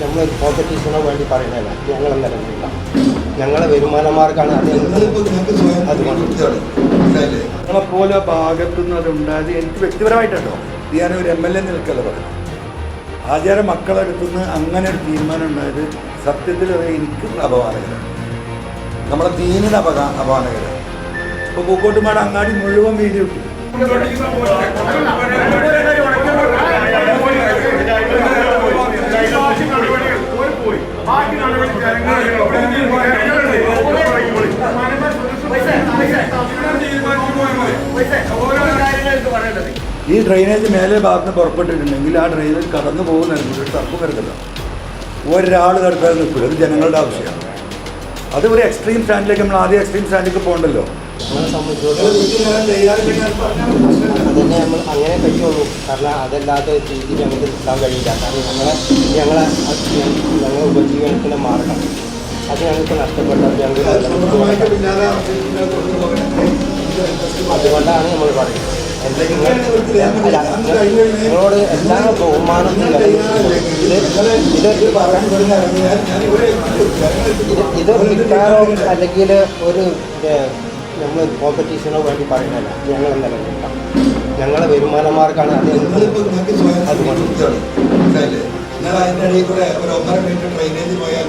നമ്മളൊരു കോമ്പറ്റീഷനോ വേണ്ടി പറയുന്നതല്ല. ഞങ്ങൾ നിലനിൽക്കില്ല ഞങ്ങളെ വരുമാന മാർഗമാണ് അത് നിങ്ങളിപ്പോ നിങ്ങൾക്ക് സ്വയം അതുകൊണ്ട് ബുദ്ധിമുട്ടാണ്. ഭാഗത്തുനിന്ന് അത് ഉണ്ടായത് എനിക്ക് വ്യക്തിപരമായിട്ടോ ഞാൻ ഒരു എം എൽ എ നിൽക്കല്ല പറഞ്ഞു ആചാര മക്കളെടുത്തുനിന്ന് അങ്ങനെ ഒരു തീരുമാനം ഉണ്ടായത് സത്യത്തിൽ അത് എനിക്ക് അപമാനകരം. നമ്മളെ ദീനിന് അപക അപമാനകരം. ഇപ്പോൾ പൂക്കോട്ടുമാട് അങ്ങാടി മുഴുവൻ ഈ ഡ്രെയിനേജ് മേലെ ഭാഗത്ത് പുറപ്പെട്ടിട്ടുണ്ടെങ്കിൽ ആ ഡ്രെയിനേജ് കടന്നു പോകുന്ന ഒരു തർക്കം വരുന്നില്ല ഒരാൾ തടുക്കാൻ നിൽക്കില്ല അത് ജനങ്ങളുടെ ആവശ്യമാണ്. അത് ഒരു എക്സ്ട്രീം സ്റ്റാൻഡിലേക്ക് നമ്മൾ ആദ്യം എക്സ്ട്രീം സ്റ്റാൻഡിലേക്ക് പോകണ്ടല്ലോ. അതന്നെ നമ്മൾ അങ്ങനെ പറ്റുള്ളൂ കാരണം അതല്ലാത്ത രീതിയിൽ ഞങ്ങൾക്ക് നിൽക്കാൻ കഴിയില്ല. കാരണം ഞങ്ങളെ ഞങ്ങളെ ഞങ്ങളെ ഉപജീവനത്തിന് മാർഗം അത് ഞങ്ങൾക്ക് നഷ്ടപ്പെട്ടത് പോകണേ. അതുകൊണ്ടാണ് നമ്മൾ പറയുന്നത്. നിങ്ങളോട് എല്ലാ ബഹുമാനം ഇത് ഇത് ഇത് വിൽക്കാനോ അല്ലെങ്കിൽ ഒരു നമ്മൾ കോമ്പറ്റീഷനോ വേണ്ടി പറയുന്നില്ല ഞങ്ങൾ നിലനിൽക്കാം ഞങ്ങളെ വരുമാനമാർക്കാണ് അത് അതുകൊണ്ട്. നിങ്ങൾ അതിന്റെ ഇടയിൽ കൂടെ ഒരു ഒന്നര പോയാൽ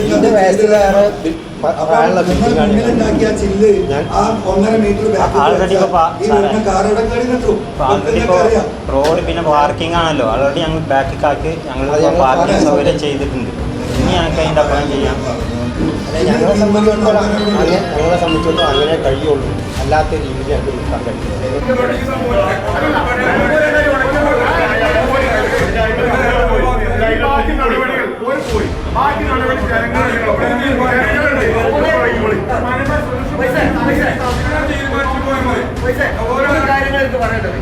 ഇതിന്റെ വേറെ പ്രായമുള്ള ബിൽഡിംഗാണ് ആൾറെഡി ഇപ്പോൾ റോഡ് പിന്നെ പാർക്കിംഗ് ആണല്ലോ. ആൾറെഡി ഞങ്ങൾ ബാക്കിൽ കാക്ക് ഞങ്ങൾ പാർക്കിംഗ് സൗകര്യം ചെയ്തിട്ടുണ്ട്. ഇനി ഞങ്ങൾക്ക് അതിന്റെ അപ്പുറം ചെയ്യാം. അല്ല, ഞങ്ങളെ സംബന്ധിച്ചിടത്തോളം അങ്ങനെ ഞങ്ങളെ സംബന്ധിച്ചിടത്തോളം അങ്ങനെ കഴിയുള്ളൂ. അല്ലാത്ത രീതിയിൽ ഞങ്ങൾക്ക് നിൽക്കാൻ കഴിയും ബാക്കി നടപടികൾ പോയി ബാക്കി നടപടി കാര്യങ്ങൾക്ക് പറയേണ്ടത്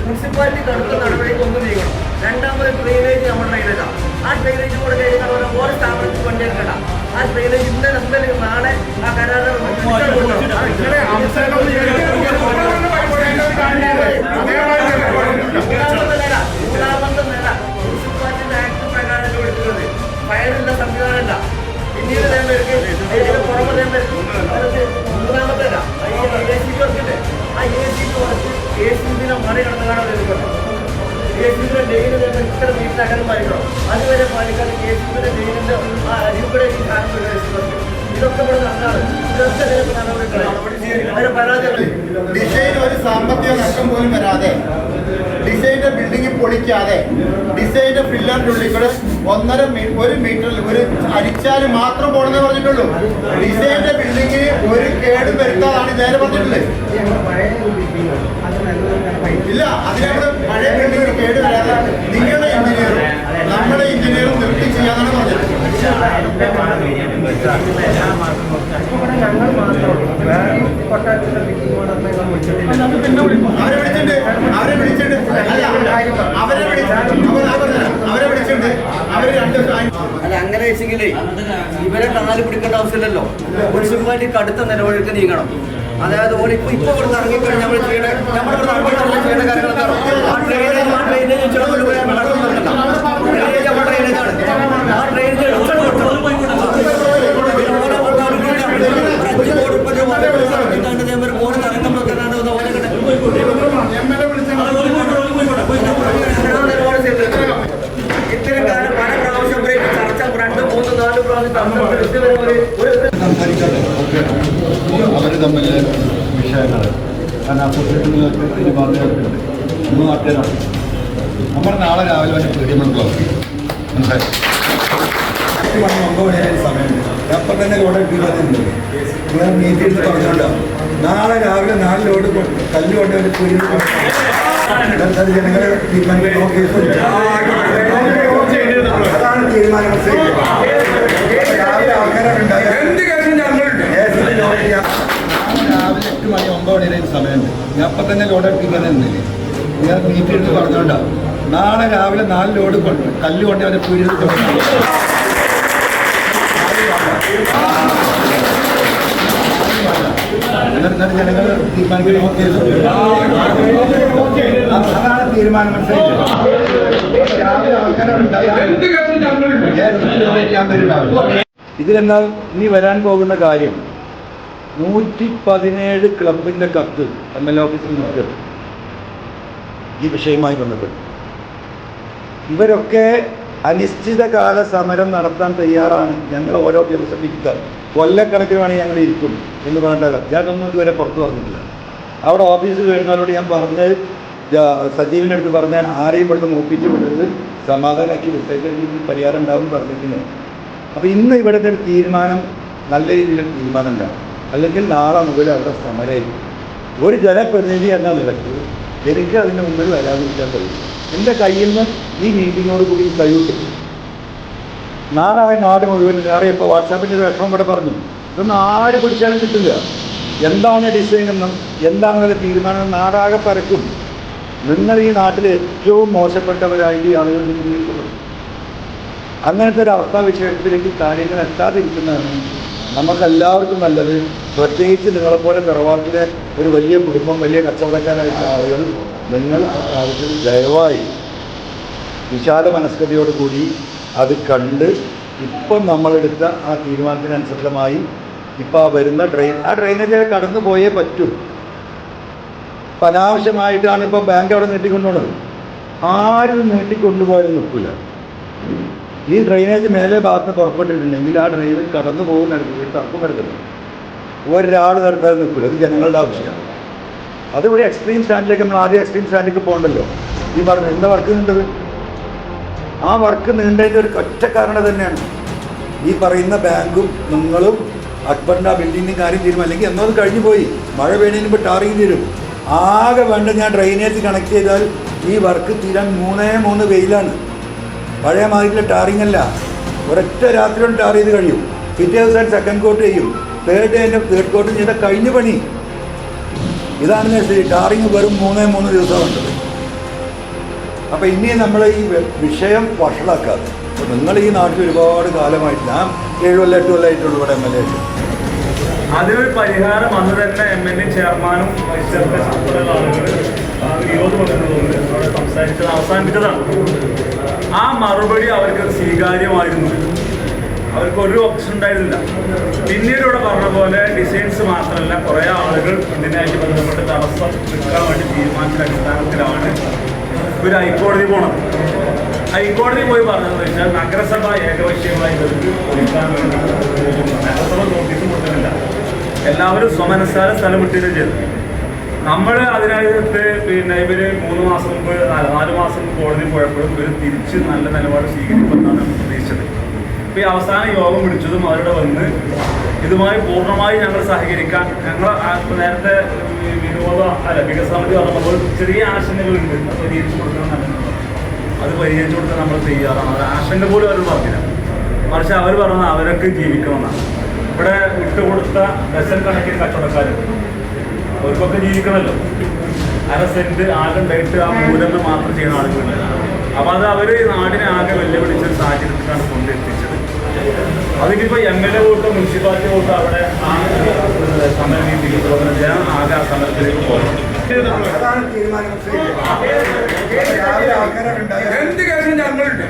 മുനിസിപ്പാലിറ്റി തടുത്ത നടപടിക്ക് ഒന്ന് നീങ്ങണം രണ്ടാമത് ഡ്രെയിനേജ് നമ്മുടെ ഡ്രെയിനേജാണ് ആ ഡ്രെയിനേജ് കൂടെ കഴിഞ്ഞാൽ ഓരോ സ്ഥാപനത്തിൽ കൊണ്ടുവരണ്ട ആ ഡ്രെയിനേജ് ഇന്നലെ എന്തെങ്കിലും നാളെ ആ കരാറ് എ സി ബിയുടെ ഡെയിലി തന്നെ ഇത്ര അതുവരെ പാലിക്കാതെ ബിയുടെ ഡെയിലിന്റെ ആ ഇവിടെ ഈ ഇതൊക്കെ ഇവിടെ നടന്നാണ്. ഇതൊക്കെ ഇതിനൊക്കെ നടപടിക്കളെ അതിന് പരാജയം ഡിസൈൻ ഒരു സാമ്പത്തിക നഷ്ടം പോലും വരാതെ ഡിസൈന്റെ ബിൽഡിംഗ് പൊളിക്കാതെ ഡിസൈന്റെ ഫില്ലറിന്റെ ഉള്ളിൽ കൂടെ ഒന്നര മീ- ഒരു മീറ്ററിൽ ഒരു അരിച്ചാൽ മാത്രം പോണെന്നേ പറഞ്ഞിട്ടുള്ളൂ. ഡിസൈന്റെ ബിൽഡിങ്ങിന് ഒരു കേടും വരുത്താതാണ് നേരെ പറഞ്ഞിട്ടുള്ളത്. ഇല്ല അതിനവിടെ പഴയ ബിൽഡിംഗ് കേട് വരാതെ നിങ്ങളുടെ എഞ്ചിനീയറും നമ്മുടെ എഞ്ചിനീയറും നിർത്തി ചെയ്യാന്നാണ് പറഞ്ഞത്. അവരെ വിളിച്ചിട്ടുണ്ട് അവരെ വിളിച്ചിട്ടുണ്ട് അവരെ വിളിച്ചിട്ടുണ്ട് അവരെ വിളിച്ചിട്ടുണ്ട് അവർ രണ്ട് വെച്ചെങ്കിലേ ഇവരെ കാൽ പിടിക്കേണ്ട ആവശ്യമില്ലല്ലോ മുനിസിപ്പാലിറ്റി കടുത്ത നിലപാടിലേക്ക് നീങ്ങണം അതായത് ഓൾ ഇപ്പൊ ഇപ്പൊ ഇവിടെ ഇറങ്ങിക്കഴിഞ്ഞാൽ നമ്മൾ ചെയ്യേണ്ട നമ്മൾ ഇവിടെ ഇറങ്ങിക്കഴിഞ്ഞാൽ ചെയ്യേണ്ട കാര്യങ്ങളൊക്കെ ആ ഡ്രെയിനേജ് ആ ഡ്രെയിനേജ് ആ എടുത്തു കൊടുത്തു. പിന്നെ ഓരോ കൊണ്ടാടുകയില്ല. ഒരു അഞ്ച് കോടി ഉറുപ്പിക വാങ്ങി കൊടുത്താൽ ഇതാണ്ട് ഇതേമാതിരി ബോർഡ് ഇറങ്ങുമ്പോൾ തന്നെ അത് ഓലെ കിട്ടും. എം എൽ എ വിളിച്ചാൽ ഇത്തരം കാലം പല പ്രാവശ്യം ബ്രേക്ക് ചർച്ച രണ്ട് മൂന്ന് നാല് പ്രാവശ്യം ചർച്ച ഇതുവരെ ഒരു ഒരു അവർ തമ്മിൽ വിഷയങ്ങൾ കാരണം അസോസിയേഷനുകൾക്ക് ഇതിന് പറഞ്ഞു മൂന്ന് നാട്ടുകാരാണ് നമ്മൾ നാളെ രാവിലെ വരെ പ്രതിമുണ്ടോ മനസ്സിലായി? പത്ത് മണി ഒമ്പത് മണിയായ സമയമുണ്ട് അപ്പം തന്നെ ലോഡ് നിങ്ങൾ മീറ്റ് എടുത്ത് പറഞ്ഞോണ്ടോ. നാളെ രാവിലെ നാല് ലോഡ് കല്ല് കൊണ്ട് ഒരു അത് ജനങ്ങളെ തീരുമാനിക്കാൻ നോക്കി അതാണ് തീരുമാനം രാവിലെ ആൾക്കാരുണ്ടായി രാവിലെ എട്ട് മണി ഒമ്പത് മണി വരെ സമയമുണ്ട്. ഞാൻ അപ്പം തന്നെ ലോഡ് എടുപ്പിക്കുന്നില്ലേ ഞാൻ മീറ്റിംഗ് എടുത്ത് പറഞ്ഞുകൊണ്ടാണ് നാളെ രാവിലെ നാല് ലോഡ് കൊണ്ട് കല്ല് കൊണ്ട് അവരെ കുഴി എന്നിട്ട് ജനങ്ങൾ തീരുമാനിക്കുന്ന കേസ് തീരുമാനം? രാവിലെ. ഇതിലെന്താ? ഇനി വരാൻ പോകുന്ന കാര്യം നൂറ്റി പതിനേഴ് ക്ലബിന്റെ കത്ത് എം എൽ ഓഫീസിൽ നിന്ന് ഈ വിഷയവുമായി ബന്ധപ്പെട്ട്. ഇവരൊക്കെ അനിശ്ചിതകാല സമരം നടത്താൻ തയ്യാറാണ് ഞങ്ങൾ ഓരോ ദിവസം ഇരിക്കുക കൊല്ലക്കണക്കിനാണ് ഞങ്ങൾ ഇരിക്കും എന്ന് പറഞ്ഞിട്ടല്ല. ഞാനൊന്നും ഇതുവരെ പുറത്തു പറഞ്ഞിട്ടില്ല. അവിടെ ഓഫീസിൽ വരുന്നവരോട് ഞാൻ പറഞ്ഞ് സജീവിന്റെ അടുത്ത് പറഞ്ഞാൽ ആരെയും ഇവിടുന്ന് നോക്കിയിട്ട് വിടരുത്. സമാധാനമാക്കി വിട്ടേക്ക് പരിഹാരം ഉണ്ടാവും പറഞ്ഞിട്ടുണ്ട്. അപ്പോൾ ഇന്ന് ഇവിടുത്തെ ഒരു തീരുമാനം നല്ല രീതിയിലൊരു തീരുമാനം ഉണ്ടാവും. അല്ലെങ്കിൽ നാളെ മുതൽ അവിടെ സമരമായിരിക്കും. ഒരു ജനപ്രതിനിധി എന്ന നിലയ്ക്ക് എനിക്ക് അതിന് മുമ്പിൽ വരാതിരിക്കാൻ കഴിയും. എന്റെ കയ്യിൽ നിന്ന് ഈ മീറ്റിങ്ങോട് കൂടി കഴിവിട്ടു നാളെ നാട് മുഴുവൻ വേറെ ഇപ്പോൾ വാട്സാപ്പിന്റെ ഒരു വിഷമം കൂടെ പറഞ്ഞു. ഇതൊന്നും ആര് പിടിച്ചാലും കിട്ടില്ല. എന്താണ് ഡിസൈൻ എന്നും എന്താണ് അതിന്റെ തീരുമാനം നാടാകെ പരക്കും. നിങ്ങൾ ഈ നാട്ടിൽ ഏറ്റവും മോശപ്പെട്ടവരായി ആളുകൾ ചിന്തിക്കുന്നത് അങ്ങനത്തെ ഒരു അവസ്ഥാ വിഷയത്തിലേക്ക് കാര്യങ്ങൾ എത്താതിരിക്കുന്നതാണ് നമുക്കെല്ലാവർക്കും നല്ലത്. പ്രത്യേകിച്ച് നിങ്ങളെപ്പോലെ നിറവാക്കിലെ ഒരു വലിയ കുടുംബം വലിയ കച്ചവടക്കാരായിട്ടുള്ള ആളുകൾ നിങ്ങൾ കാര്യത്തിൽ ദയവായി വിശാല മനസ്കതയോടുകൂടി അത് കണ്ട് ഇപ്പം നമ്മളെടുത്ത ആ തീരുമാനത്തിനനുസൃതമായി ഇപ്പം ആ വരുന്ന ട്രെയിൻ ആ ട്രെയിനിൽ കടന്നു പോയേ പറ്റൂ. അപ്പം അനാവശ്യമായിട്ടാണ് ഇപ്പോൾ ബാങ്ക് അവിടെ നീട്ടിക്കൊണ്ടുപോകുന്നത് ആരും നീട്ടിക്കൊണ്ടുപോയാലും നിൽക്കില്ല ഈ ഡ്രെയിനേജ് മേലെ ഭാഗത്ത് പുറപ്പെട്ടിട്ടുണ്ടെങ്കിൽ ആ ഡ്രെയിനിൽ കടന്നു പോകുന്ന തർക്കം കിടക്കുന്നു. ഒരാൾ തരത്തിൽ നിൽക്കില്ല ഇത് ജനങ്ങളുടെ ആവശ്യമാണ്. അതിവിടെ എക്സ്ട്രീം സ്റ്റാൻഡിലേക്ക് നമ്മൾ ആദ്യം എക്സ്ട്രീം സ്റ്റാൻഡിലേക്ക് പോകണ്ടല്ലോ. ഈ പറഞ്ഞു എന്താ വർക്ക് നീണ്ടത് ആ വർക്ക് നീണ്ടതിന്റെ ഒരു ഒറ്റ കാരണം തന്നെയാണ്. ഈ പറയുന്ന ബാങ്കും നിങ്ങളും അക്ബറിന്റെ ആ ബിൽഡിങ്ങിന്റെ കാര്യം തീരും. അല്ലെങ്കിൽ എന്നോ അത് കഴിഞ്ഞു പോയി. മഴ പെയ്യുന്നതിന് ടാറിങ് തീരും. ആകെ വേണ്ട ഞാൻ ഡ്രെയിനേജ് കണക്ട് ചെയ്താൽ ഈ വർക്ക് തീരാൻ മൂന്നേ മൂന്ന് വെയിലാണ്. പഴയ മാതിരിയിലെ ടാറിങ് അല്ല. ഒരൊറ്റ രാത്രി കൊണ്ട് ടാർ ചെയ്ത് കഴിയും. പിറ്റേ ദിവസം സെക്കൻഡ് കോട്ട് ചെയ്യും. തേർഡ് ഡേ ഡേന്റെ തേർഡ് കോട്ട് ചെയ്ത കഴിഞ്ഞ പണി. ഇതാണ് ശരി ടാറിങ് വെറും മൂന്നേ മൂന്ന് ദിവസമുണ്ട് അപ്പോൾ ഇനി നമ്മൾ ഈ വിഷയം വഷളാക്കാതെ. നിങ്ങൾ ഈ നാട്ടിൽ ഒരുപാട് കാലമായിട്ട് ഞാൻ ഏഴ് കൊല്ലം എട്ട് കൊല്ലമായിട്ടുള്ളൂ ഇവിടെ എം എൽ എ അതിനൊരു പരിഹാരം അന്ന് തന്നെ എം എൽ എ ചെയർമാനും വൈസ് ചെയർമാൻ ആളുകൾ സംസാരിച്ചത് ആ മറുപടി അവർക്ക് സ്വീകാര്യമായിരുന്നു. അവർക്ക് ഒരു ഓപ്ഷൻ ഉണ്ടായിരുന്നില്ല. പിന്നീട് ഇവിടെ പറഞ്ഞ പോലെ ഡിസൈൻസ് മാത്രമല്ല കുറേ ആളുകൾ ഇതിനായിട്ട് ബന്ധപ്പെട്ട് തടസ്സം നിൽക്കാൻ വേണ്ടി തീരുമാനിച്ച അടിസ്ഥാനത്തിലാണ് ഇവർ ഹൈക്കോടതി പോണത്. ഹൈക്കോടതി പോയി പറഞ്ഞതെന്ന് വെച്ചാൽ നഗരസഭ ഏകപക്ഷീയമായി ഇവർക്ക് ഒഴിക്കാൻ വേണ്ടി നഗരസഭ നോട്ടീസ് കൊടുക്കുന്നില്ല എല്ലാവരും സ്വമനസ്സാര സ്ഥലം വിട്ടിട്ട് ചെയ്തു നമ്മൾ അതിനകത്ത് പിന്നെ ഇവർ മൂന്ന് മാസം മുമ്പ് നാല് മാസം മുമ്പ് കോടതി പോയപ്പോഴും ഇവർ തിരിച്ച് നല്ല നിലപാട് സ്വീകരിക്കുമെന്നാണ് നമ്മൾ പ്രതീക്ഷിച്ചത്. അപ്പൊ ഈ അവസാന യോഗം വിളിച്ചതും അവരുടെ വന്ന് ഇതുമായി പൂർണമായി ഞങ്ങൾ സഹകരിക്കാൻ ഞങ്ങൾ നേരത്തെ വിനോദ അല്ല വികസനത്തിൽ പറഞ്ഞപ്പോൾ ചെറിയ ആശങ്കകളുണ്ട്. അത് പരിഹരിച്ചു കൊടുക്കണം നല്ലതാണ് അത് പരിഹരിച്ചു കൊടുക്കാൻ നമ്മൾ തയ്യാറാണ്. അത് ആശങ്ക പോലും അവർ പറഞ്ഞില്ല. മറിച്ച് അവർ പറഞ്ഞത് അവരൊക്കെ ജീവിക്കണമെന്നാണ്. ഇവിടെ വിട്ടുകൊടുത്ത ഡസൻ കണക്കിന് കച്ചവടക്കാരുണ്ട് അവർക്കൊക്കെ ജീവിക്കണല്ലോ. അര സെന്റ് ആകെ ഉണ്ടായിട്ട് ആ മൂലം മാത്രം ചെയ്യുന്ന ആളുകളുണ്ട് അപ്പൊ അത് അവർ നാടിനെ ആകെ വെല്ലുവിളിച്ച സാഹചര്യത്തിലാണ് കൊണ്ടെത്തിച്ചത് അതിനിപ്പോ M L A vote municipality vote അവിടെ ആ സമര ഞാൻ ആകെ ആ സമരത്തിലേക്ക് പോകണം. ഞങ്ങളുണ്ട്?